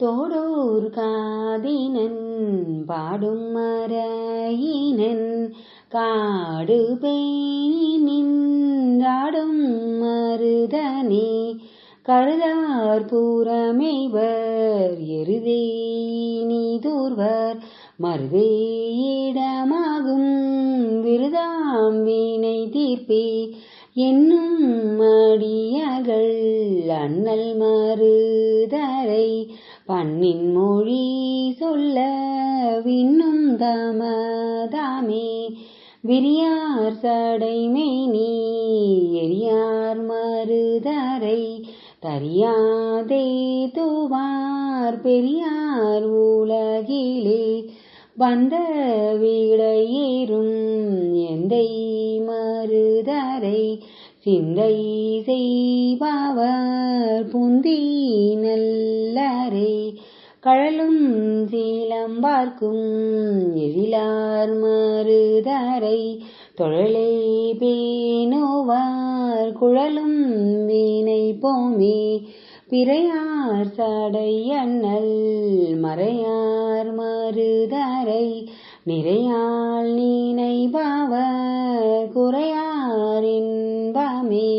தோடோர் காதினன் பாடும் மறையினன் காடு பெய்னின்றாடும் மருதனே கருதார் புறமைவர் எருதேனி தூர்வர் மருதேயிடமாகும் விருதாம் வீணை தீர்ப்பே என்னும் மடியர்கள் அண்ணல் மருதரை பண்ணின் மொழி சொல்ல விண்ணும் தமதாமே. விரியார் சடைமேனி எரியார் மருதரை. தரியாதே தூவார் பெரியார் உலகிலே. வந்த வீடையேறும் எந்தை மருதரை. சிந்தை செய்பவர் புந்தி நல்ல கழலும் சீலம்பார்க்கும் எழிலார் மருதரை தொழலை பேணுவார் குழலும் வீணை போமே பிறையார் சடை அண்ணல் மறையார் மருதரை நிறையால் நினைபவர் குறையார் இன்பமே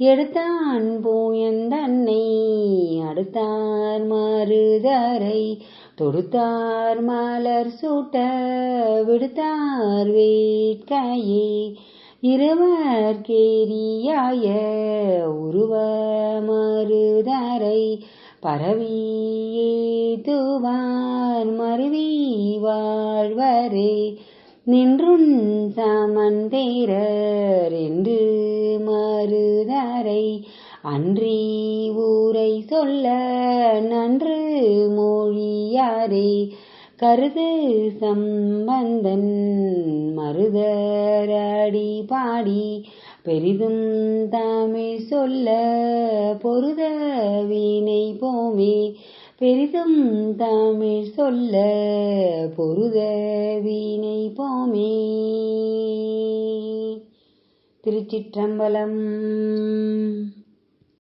எடுத்தான் போய் தொழுதரை தொடுத்தார் மலர் சூட்ட விடுத்தார் வேட்கையே. இருவர் கேரியாய உருவ மருதரை பரவியேதுவார் மருவி வாழ்வரே. நின்றுன் சமந்தேரர் என்று மருதரை அன்றி ஊரை சொல்ல நன்று மொழியாரே. கருது சம்பந்தன் மருதரடி பாடி பெரிதும் தமிழ் சொல்ல பொருத வீணை போமே. பெரிதும் தமிழ் சொல்ல பொருத வீணை போமே. திருச்சிற்றம்பலம்